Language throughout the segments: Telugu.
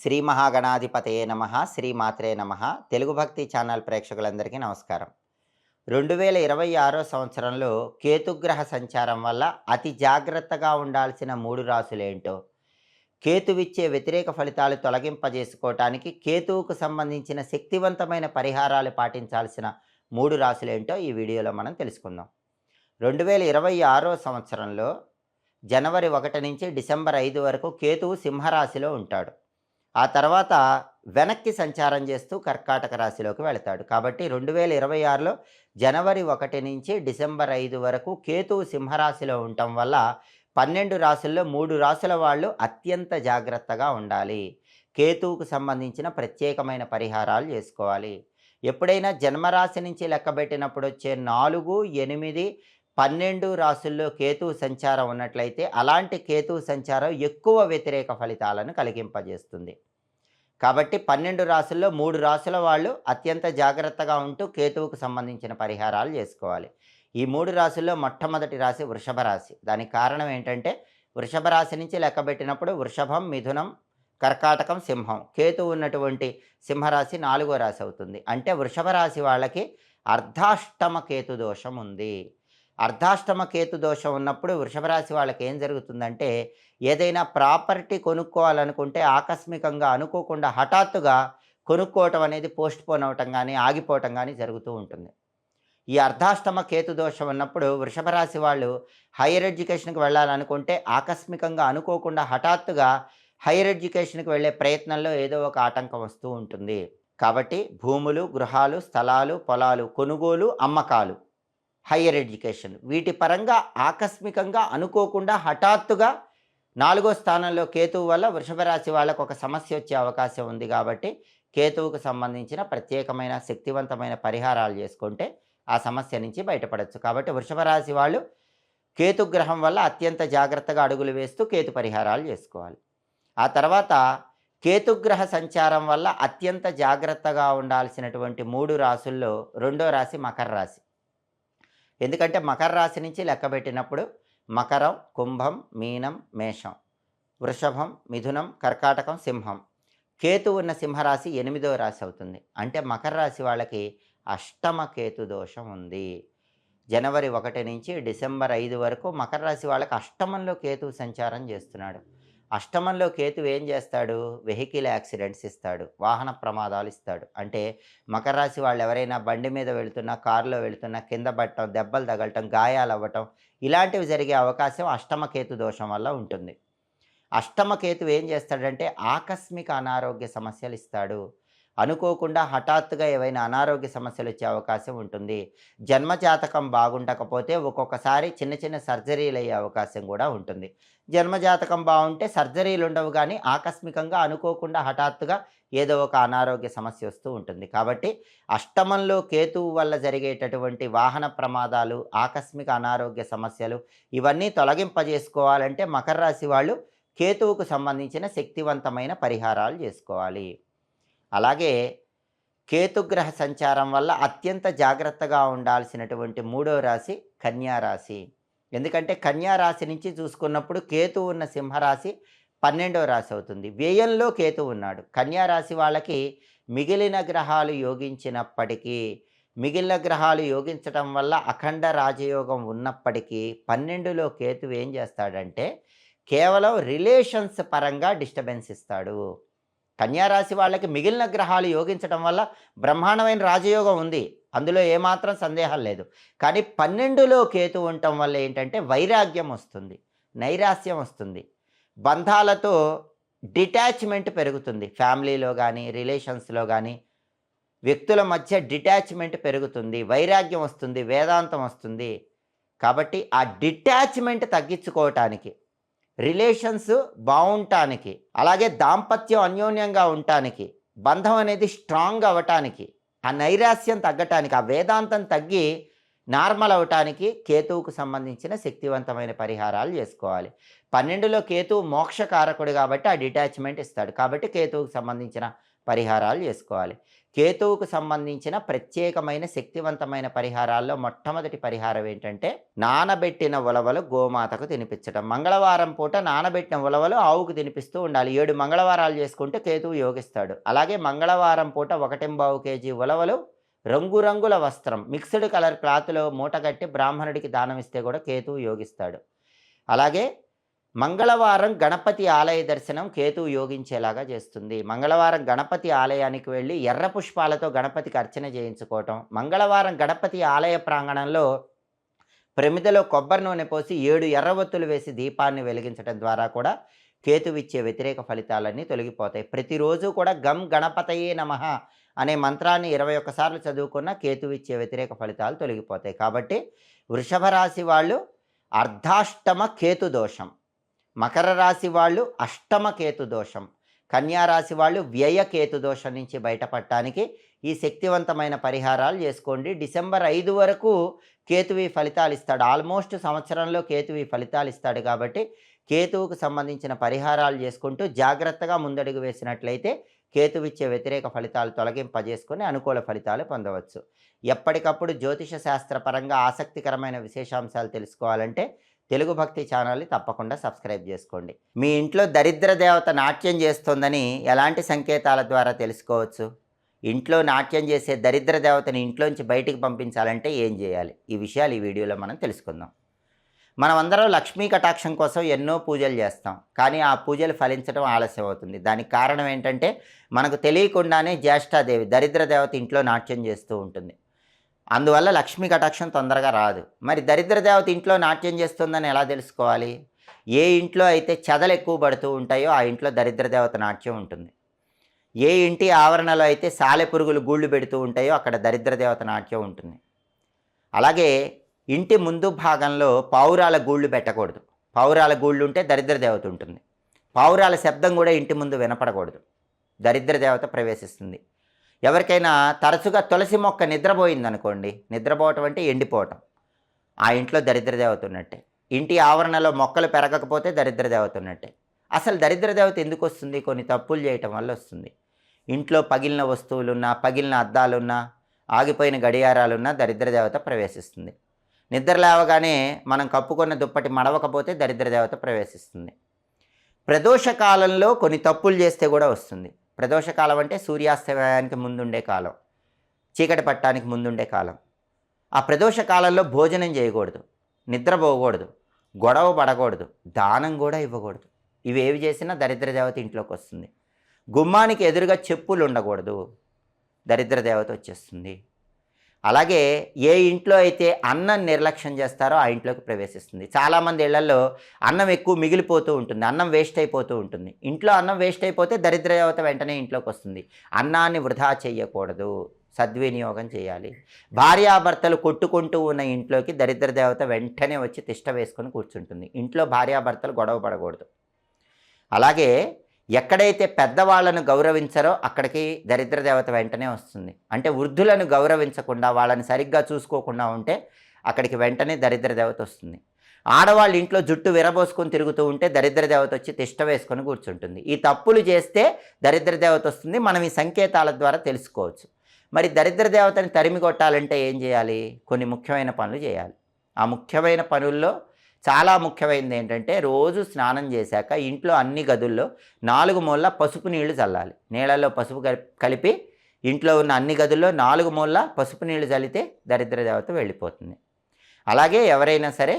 శ్రీ మహాగణాధిపతయే నమ శ్రీమాత్రే నమ. తెలుగు భక్తి ఛానల్ ప్రేక్షకులందరికీ నమస్కారం. రెండు వేల ఇరవై ఆరో సంవత్సరంలో కేతుగ్రహ సంచారం వల్ల అతి జాగ్రత్తగా ఉండాల్సిన మూడు రాసులేంటో కేతువిచ్చే వ్యతిరేక ఫలితాలు తొలగింపజేసుకోవటానికి కేతువుకు సంబంధించిన శక్తివంతమైన పరిహారాలు పాటించాల్సిన మూడు రాసులేంటో ఈ వీడియోలో మనం తెలుసుకుందాం. రెండు వేల ఇరవై ఆరో సంవత్సరంలో జనవరి ఒకటి నుంచి డిసెంబర్ ఐదు వరకు కేతువు సింహరాశిలో ఉంటాడు. ఆ తర్వాత వెనక్కి సంచారం చేస్తూ కర్కాటక రాశిలోకి వెళతాడు. కాబట్టి రెండు వేల ఇరవై ఆరులో జనవరి ఒకటి నుంచి డిసెంబర్ ఐదు వరకు కేతువు సింహరాశిలో ఉండటం వల్ల పన్నెండు రాశుల్లో మూడు రాశుల వాళ్ళు అత్యంత జాగ్రత్తగా ఉండాలి. కేతువుకు సంబంధించిన ప్రత్యేకమైన పరిహారాలు చేసుకోవాలి. ఎప్పుడైనా జన్మరాశి నుంచి లెక్కబెట్టినప్పుడు వచ్చే నాలుగు ఎనిమిది పన్నెండు రాసుల్లో కేతువు సంచారం ఉన్నట్లయితే అలాంటి కేతువు సంచారం ఎక్కువ వ్యతిరేక ఫలితాలను కలిగింపజేస్తుంది. కాబట్టి పన్నెండు రాసుల్లో మూడు రాసుల వాళ్ళు అత్యంత జాగ్రత్తగా ఉంటూ కేతువుకు సంబంధించిన పరిహారాలు చేసుకోవాలి. ఈ మూడు రాశుల్లో మొట్టమొదటి రాశి వృషభ రాశి. దానికి కారణం ఏంటంటే వృషభ రాశి నుంచి లెక్కబెట్టినప్పుడు వృషభం మిథునం కర్కాటకం సింహం. కేతు ఉన్నటువంటి సింహరాశి నాలుగో రాశి అవుతుంది. అంటే వృషభ రాశి వాళ్ళకి అర్ధాష్టమ కేతు దోషం ఉంది. అర్ధాష్టమ కేతు దోషం ఉన్నప్పుడు వృషభ రాశి వాళ్ళకి ఏం జరుగుతుందంటే ఏదైనా ప్రాపర్టీ కొనుక్కోవాలనుకుంటే ఆకస్మికంగా అనుకోకుండా హఠాత్తుగా కొనుక్కోవటం అనేది పోస్ట్ పోన్ అవటం కానీ ఆగిపోవటం కానీ జరుగుతూ ఉంటుంది. ఈ అర్ధాష్టమ కేతు దోషం ఉన్నప్పుడు వృషభ రాశి వాళ్ళు హైయర్ ఎడ్యుకేషన్కి వెళ్ళాలనుకుంటే ఆకస్మికంగా అనుకోకుండా హఠాత్తుగా హైయర్ ఎడ్యుకేషన్కి వెళ్ళే ప్రయత్నంలో ఏదో ఒక ఆటంకం వస్తూ ఉంటుంది. కాబట్టి భూములు గృహాలు స్థలాలు పొలాలు కొనుగోలు అమ్మకాలు. Higher education. వీటి పరంగా ఆకస్మికంగా అనుకోకుండా హఠాత్తుగా నాలుగో స్థానంలో కేతువు వల్ల వృషభ రాశి వాళ్ళకు ఒక సమస్య వచ్చే అవకాశం ఉంది కాబట్టి కేతువుకు సంబంధించిన ప్రత్యేకమైన శక్తివంతమైన పరిహారాలు చేసుకుంటే ఆ సమస్య నుంచి బయటపడవచ్చు కాబట్టి వృషభ రాశి వాళ్ళు కేతు గ్రహం వల్ల అత్యంత జాగ్రత్తగా అడుగులు వేస్తూ కేతు పరిహారాలు చేసుకోవాలి. ఆ తర్వాత కేతుగ్రహ సంచారం వల్ల అత్యంత జాగ్రత్తగా ఉండాల్సినటువంటి మూడు రాసుల్లో రెండో రాశి మకర రాశి. ఎందుకంటే మకర రాశి నుంచి లెక్కబెట్టినప్పుడు మకరం కుంభం మీనం మేషం వృషభం మిథునం కర్కాటకం సింహం. కేతు ఉన్న సింహరాశి ఎనిమిదవ రాశి అవుతుంది. అంటే మకర రాశి వాళ్ళకి అష్టమ కేతు దోషం ఉంది. జనవరి ఒకటి నుంచి డిసెంబర్ ఐదు వరకు మకర రాశి వాళ్ళకి అష్టమంలో కేతు సంచారం చేస్తున్నాడు. అష్టమంలో కేతు ఏం చేస్తాడు? వెహికల్ యాక్సిడెంట్స్ ఇస్తాడు. వాహన ప్రమాదాలు ఇస్తాడు. అంటే మకర రాశి వాళ్ళు ఎవరైనా బండి మీద వెళుతున్నా కారులో వెళుతున్నా కింద పట్టడం దెబ్బలు తగలటం గాయాలు అవ్వటం ఇలాంటివి జరిగే అవకాశం అష్టమ కేతు దోషం వల్ల ఉంటుంది. అష్టమ కేతు ఏం చేస్తాడంటే ఆకస్మిక అనారోగ్య సమస్యలు ఇస్తాడు. అనుకోకుండా హఠాత్తుగా ఏవైనా అనారోగ్య సమస్యలు వచ్చే అవకాశం ఉంటుంది. జన్మజాతకం బాగుండకపోతే ఒక్కొక్కసారి చిన్న చిన్న సర్జరీలు అయ్యే అవకాశం కూడా ఉంటుంది. జన్మజాతకం బాగుంటే సర్జరీలు ఉండవు కానీ ఆకస్మికంగా అనుకోకుండా హఠాత్తుగా ఏదో ఒక అనారోగ్య సమస్య వస్తూ ఉంటుంది. కాబట్టి అష్టమంలో కేతువు వల్ల జరిగేటటువంటి వాహన ప్రమాదాలు ఆకస్మిక అనారోగ్య సమస్యలు ఇవన్నీ తొలగింపజేసుకోవాలంటే మకర రాశి వాళ్ళు కేతువుకు సంబంధించిన శక్తివంతమైన పరిహారాలు చేసుకోవాలి. అలాగే కేతుగ్రహ సంచారం వల్ల అత్యంత జాగ్రత్తగా ఉండాల్సినటువంటి మూడో రాశి కన్యారాశి ఎందుకంటే కన్యా రాశి నుంచి చూసుకున్నప్పుడు కేతు ఉన్న సింహరాశి పన్నెండవ రాశి అవుతుంది. వ్యయంలో కేతు ఉన్నాడు. కన్యారాశి వాళ్ళకి మిగిలిన గ్రహాలు యోగించినప్పటికీ మిగిలిన గ్రహాలు యోగించటం వల్ల అఖండ రాజయోగం ఉన్నప్పటికీ పన్నెండులో కేతు ఏం చేస్తాడంటే కేవలం రిలేషన్స్ పరంగా డిస్టర్బెన్స్ ఇస్తాడు. కన్యారాశి వాళ్ళకి మిగిలిన గ్రహాలు యోగించడం వల్ల బ్రహ్మాండమైన రాజయోగం ఉంది. అందులో ఏమాత్రం సందేహం లేదు. కానీ పన్నెండులో కేతు ఉండటం వల్ల ఏంటంటే వైరాగ్యం వస్తుంది. నైరాస్యం వస్తుంది. బంధాలతో డిటాచ్మెంట్ పెరుగుతుంది. ఫ్యామిలీలో కానీ రిలేషన్స్లో కానీ వ్యక్తుల మధ్య డిటాచ్మెంట్ పెరుగుతుంది. వైరాగ్యం వస్తుంది. వేదాంతం వస్తుంది. కాబట్టి ఆ డిటాచ్మెంట్ తగ్గించుకోవటానికి రిలేషన్స్ బాగుంటానికి అలాగే దాంపత్యం అన్యోన్యంగా ఉండటానికి బంధం అనేది స్ట్రాంగ్ అవ్వటానికి ఆ నైరాస్యం తగ్గటానికి ఆ వేదాంతం తగ్గి నార్మల్ అవటానికి కేతువుకు సంబంధించిన శక్తివంతమైన పరిహారాలు చేసుకోవాలి. పన్నెండులో కేతువు మోక్షకారకుడు కాబట్టి ఆ డిటాచ్మెంట్ ఇస్తాడు. కాబట్టి కేతువుకు సంబంధించిన పరిహారాలు చేసుకోవాలి. కేతువుకు సంబంధించిన ప్రత్యేకమైన శక్తివంతమైన పరిహారాల్లో మొట్టమొదటి పరిహారం ఏంటంటే నానబెట్టిన ఉలవలు గోమాతకు తినిపించడం మంగళవారం పూట నానబెట్టిన ఉలవలు ఆవుకు తినిపిస్తూ ఉండాలి. ఏడు మంగళవారాలు చేసుకుంటే కేతువు యోగిస్తాడు. అలాగే మంగళవారం పూట ఒకటింబావు కేజీ ఉలవలు రంగురంగుల వస్త్రం మిక్స్డ్ కలర్ క్లాత్లో మూటగట్టి బ్రాహ్మణుడికి దానం ఇస్తే కూడా కేతువు యోగిస్తాడు. అలాగే మంగళవారం గణపతి ఆలయ దర్శనం కేతు యోగించేలాగా చేస్తుంది. మంగళవారం గణపతి ఆలయానికి వెళ్ళి ఎర్ర పుష్పాలతో గణపతికి అర్చన చేయించుకోవటం. మంగళవారం గణపతి ఆలయ ప్రాంగణంలో ప్రమిదలో కొబ్బరి నూనె పోసి ఏడు ఎర్రవత్తులు వేసి దీపాన్ని వెలిగించడం ద్వారా కూడా కేతువిచ్చే వ్యతిరేక ఫలితాలన్నీ తొలగిపోతాయి. ప్రతిరోజు కూడా గం గణపతయే నమః అనే మంత్రాన్ని ఇరవై ఒక్కసార్లు చదువుకున్న కేతువిచ్చే వ్యతిరేక ఫలితాలు తొలగిపోతాయి. కాబట్టి వృషభ రాశి వాళ్ళు అర్ధాష్టమ కేతు దోషం. మకర రాశి వాళ్ళు అష్టమ కేతు దోషం. కన్యా రాశి వాళ్ళు వ్యయ కేతు దోషం నుంచి బయటపడటానికి ఈ శక్తివంతమైన పరిహారాలు చేసుకోండి. డిసెంబర్ ఐదు వరకు కేతువి ఫలితాలు ఇస్తాడు. ఆల్మోస్ట్ సంవత్సరంలో కేతువి ఫలితాలు ఇస్తాడు కాబట్టి కేతువుకు సంబంధించిన పరిహారాలు చేసుకుంటూ జాగ్రత్తగా ముందడుగు వేసినట్లయితే కేతువిచ్చే వ్యతిరేక ఫలితాలు తొలగింపజేసుకుని అనుకూల ఫలితాలు పొందవచ్చు. ఎప్పటికప్పుడు జ్యోతిష శాస్త్రపరంగా ఆసక్తికరమైన విశేషాంశాలు తెలుసుకోవాలంటే తెలుగు భక్తి ఛానల్ని తప్పకుండా సబ్స్క్రైబ్ చేసుకోండి. మీ ఇంట్లో దరిద్ర దేవత నాట్యం చేస్తోందని ఎలాంటి సంకేతాల ద్వారా తెలుసుకోవచ్చు? ఇంట్లో నాట్యం చేసే దరిద్ర దేవతని ఇంట్లోంచి బయటికి పంపించాలంటే ఏం చేయాలి? ఈ విషయాలు ఈ వీడియోలో మనం తెలుసుకుందాం. మనమందరం లక్ష్మీ కటాక్షం కోసం ఎన్నో పూజలు చేస్తాం. కానీ ఆ పూజలు ఫలించడం ఆలస్యం అవుతుంది. దానికి కారణం ఏంటంటే మనకు తెలియకుండానే జ్యేష్ఠాదేవి దరిద్ర దేవత ఇంట్లో నాట్యం చేస్తూ ఉంటుంది. అందువల్ల లక్ష్మీ కటాక్షం తొందరగా రాదు. మరి దరిద్ర దేవత ఇంట్లో నాట్యం చేస్తుందని ఎలా తెలుసుకోవాలి? ఏ ఇంట్లో అయితే చెదలు ఎక్కువ పడుతూ ఉంటాయో ఆ ఇంట్లో దరిద్ర దేవత నాట్యం ఉంటుంది. ఏ ఇంటి ఆవరణలో అయితే సాలె పురుగులు గూళ్ళు పెడుతూ ఉంటాయో అక్కడ దరిద్ర దేవత నాట్యం ఉంటుంది. అలాగే ఇంటి ముందు భాగంలో పావురాల గూళ్ళు పెట్టకూడదు. పావురాల గూళ్ళు ఉంటే దరిద్ర దేవత ఉంటుంది. పావురాల శబ్దం కూడా ఇంటి ముందు వినపడకూడదు. దరిద్ర దేవత ప్రవేశిస్తుంది. ఎవరికైనా తరచుగా తులసి మొక్క నిద్రపోయిందనుకోండి నిద్రపోవటం అంటే ఎండిపోవటం. ఆ ఇంట్లో దరిద్ర దేవత ఉన్నట్టే ఇంటి ఆవరణలో మొక్కలు పెరగకపోతే దరిద్ర దేవత ఉన్నట్టే అసలు దరిద్ర దేవత ఎందుకు వస్తుంది? కొన్ని తప్పులు చేయటం వల్ల వస్తుంది. ఇంట్లో పగిలిన వస్తువులున్నా పగిలిన అద్దాలున్నా ఆగిపోయిన గడియారాలున్నా దరిద్ర దేవత ప్రవేశిస్తుంది. నిద్ర లేవగానే మనం కప్పుకున్న దుప్పటి మడవకపోతే దరిద్ర దేవత ప్రవేశిస్తుంది. ప్రదోష కాలంలో కొన్ని తప్పులు చేస్తే కూడా వస్తుంది. ప్రదోషకాలం అంటే సూర్యాస్తమయానికి ముందుండే కాలం చీకటి పట్టడానికి ముందుండే కాలం. ఆ ప్రదోష కాలంలో భోజనం చేయకూడదు నిద్రపోకూడదు గొడవ పడకూడదు దానం కూడా ఇవ్వకూడదు. ఇవి ఏవి చేసినా దరిద్ర దేవత ఇంట్లోకి వస్తుంది. గుమ్మానికి ఎదురుగా చెప్పులు ఉండకూడదు దరిద్ర దేవత వచ్చేస్తుంది. అలాగే ఏ ఇంట్లో అయితే అన్నం నిర్లక్ష్యం చేస్తారో ఆ ఇంట్లోకి ప్రవేశిస్తుంది. చాలామంది ఇళ్ళలో అన్నం ఎక్కువ మిగిలిపోతూ ఉంటుంది. అన్నం వేస్ట్ అయిపోతూ ఉంటుంది. ఇంట్లో అన్నం వేస్ట్ అయిపోతే దరిద్ర దేవత వెంటనే ఇంట్లోకి వస్తుంది. అన్నాన్ని వృధా చేయకూడదు. సద్వినియోగం చేయాలి. భార్యాభర్తలు కొట్టుకుంటూ ఉన్న ఇంట్లోకి దరిద్ర దేవత వెంటనే వచ్చి తిష్ట వేసుకొని కూర్చుంటుంది. ఇంట్లో భార్యాభర్తలు గొడవ పడకూడదు. అలాగే ఎక్కడైతే పెద్దవాళ్ళను గౌరవించరో అక్కడికి దరిద్ర దేవత వెంటనే వస్తుంది. అంటే వృద్ధులను గౌరవించకుండా వాళ్ళని సరిగ్గా చూసుకోకుండా ఉంటే అక్కడికి వెంటనే దరిద్ర దేవత వస్తుంది. ఆడవాళ్ళు ఇంట్లో జుట్టు విరబోసుకొని తిరుగుతూ ఉంటే దరిద్ర దేవత వచ్చి తిష్ట వేసుకొని కూర్చుంటుంది. ఈ తప్పులు చేస్తే దరిద్ర దేవత వస్తుంది. మనం ఈ సంకేతాల ద్వారా తెలుసుకోవచ్చు. మరి దరిద్ర దేవతని తరిమి కొట్టాలంటే ఏం చేయాలి? కొన్ని ముఖ్యమైన పనులు చేయాలి. ఆ ముఖ్యమైన పనుల్లో చాలా ముఖ్యమైనది ఏంటంటే రోజు స్నానం చేశాక ఇంట్లో అన్ని గదుల్లో నాలుగు మూల పసుపు నీళ్ళు చల్లాలి. నీళ్ళల్లో పసుపు కలిపి ఇంట్లో ఉన్న అన్ని గదుల్లో నాలుగు మూల పసుపు నీళ్ళు చల్లితే దరిద్ర దేవత వెళ్ళిపోతుంది. అలాగే ఎవరైనా సరే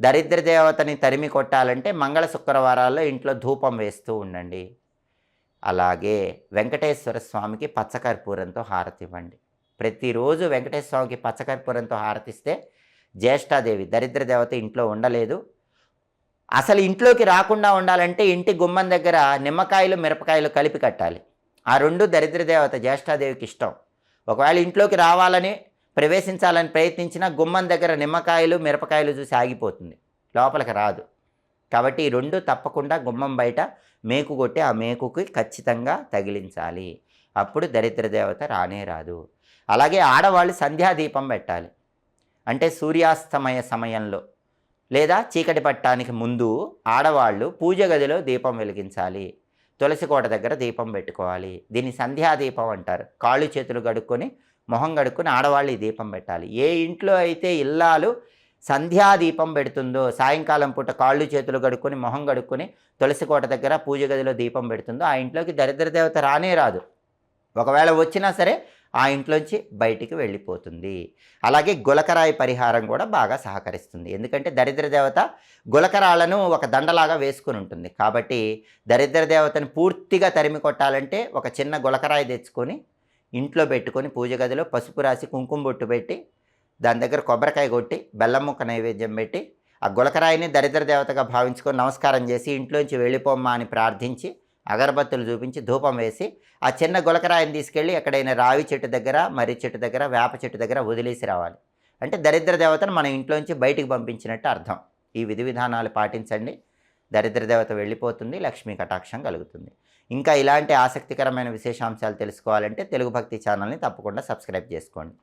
దరిద్ర దేవతని తరిమి కొట్టాలంటే మంగళ శుక్రవారాల్లో ఇంట్లో ధూపం వేస్తూ ఉండండి. అలాగే వెంకటేశ్వర స్వామికి పచ్చకర్పూరంతో హారతి ఇవ్వండి. ప్రతిరోజు వెంకటేశ్వర స్వామికి పచ్చకర్పూరంతో హారతిస్తే జ్యేష్ఠాదేవి దరిద్ర దేవత ఇంట్లో ఉండలేదు. అసలు ఇంట్లోకి రాకుండా ఉండాలంటే ఇంటి గుమ్మం దగ్గర నిమ్మకాయలు మిరపకాయలు కలిపి కట్టాలి. ఆ రెండు దరిద్ర దేవత జ్యేష్ఠాదేవికి ఇష్టం. ఒకవేళ ఇంట్లోకి రావాలని ప్రవేశించాలని ప్రయత్నించినా గుమ్మం దగ్గర నిమ్మకాయలు మిరపకాయలు చూసి ఆగిపోతుంది. లోపలికి రాదు. కాబట్టి ఈ రెండు తప్పకుండా గుమ్మం బయట మేకు కొట్టి ఆ మేకుకి ఖచ్చితంగా తగిలించాలి. అప్పుడు దరిద్ర దేవత రానే రాదు. అలాగే ఆడవాళ్ళు సంధ్యాదీపం పెట్టాలి. అంటే సూర్యాస్తమయ సమయంలో లేదా చీకటి పట్టడానికి ముందు ఆడవాళ్ళు పూజ గదిలో దీపం వెలిగించాలి. తులసి కోట దగ్గర దీపం పెట్టుకోవాలి. దీన్ని సంధ్యా దీపం అంటారు. కాళ్ళు చేతులు కడుక్కొని మొహం గడుక్కొని ఆడవాళ్ళు ఈ దీపం పెట్టాలి. ఏ ఇంట్లో అయితే ఇల్లాలు సంధ్యా దీపం పెడుతుందో సాయంకాలం పూట కాళ్ళు చేతులు గడుక్కొని మొహం గడుక్కొని తులసి కోట దగ్గర పూజ గదిలో దీపం పెడుతుందో ఆ ఇంట్లోకి దరిద్ర దేవత రానే రాదు. ఒకవేళ వచ్చినా సరే ఆ ఇంట్లోంచి బయటికి వెళ్ళిపోతుంది. అలాగే గులకరాయి పరిహారం కూడా బాగా సహకరిస్తుంది. ఎందుకంటే దరిద్ర దేవత గులకరాలను ఒక దండలాగా వేసుకుని ఉంటుంది. కాబట్టి దరిద్ర దేవతను పూర్తిగా తరిమి కొట్టాలంటే ఒక చిన్న గులకరాయి తెచ్చుకొని ఇంట్లో పెట్టుకొని పూజ గదిలో పసుపు రాసి కుంకుమ బొట్టు పెట్టి దాని దగ్గర కొబ్బరికాయ కొట్టి బెల్లం ముక్క నైవేద్యం పెట్టి ఆ గులకరాయిని దరిద్ర దేవతగా భావించుకొని నమస్కారం చేసి ఇంట్లోంచి వెళ్ళిపోమ్మా అని ప్రార్థించి అగరబత్తులు చూపించి ధూపం వేసి ఆ చిన్న గులకరాయిని తీసుకెళ్ళి ఎక్కడైనా రావి చెట్టు దగ్గర మర్రి చెట్టు దగ్గర వేప చెట్టు దగ్గర వదిలేసి రావాలి. అంటే దరిద్ర దేవతను మన ఇంట్లోంచి బయటికి పంపించినట్టు అర్థం. ఈ విధి విధానాలు పాటించండి. దరిద్ర దేవత వెళ్ళిపోతుంది లక్ష్మీ కటాక్షం కలుగుతుంది. ఇంకా ఇలాంటి ఆసక్తికరమైన విశేషాంశాలు తెలుసుకోవాలంటే తెలుగు భక్తి ఛానల్ని తప్పకుండా సబ్స్క్రైబ్ చేసుకోండి.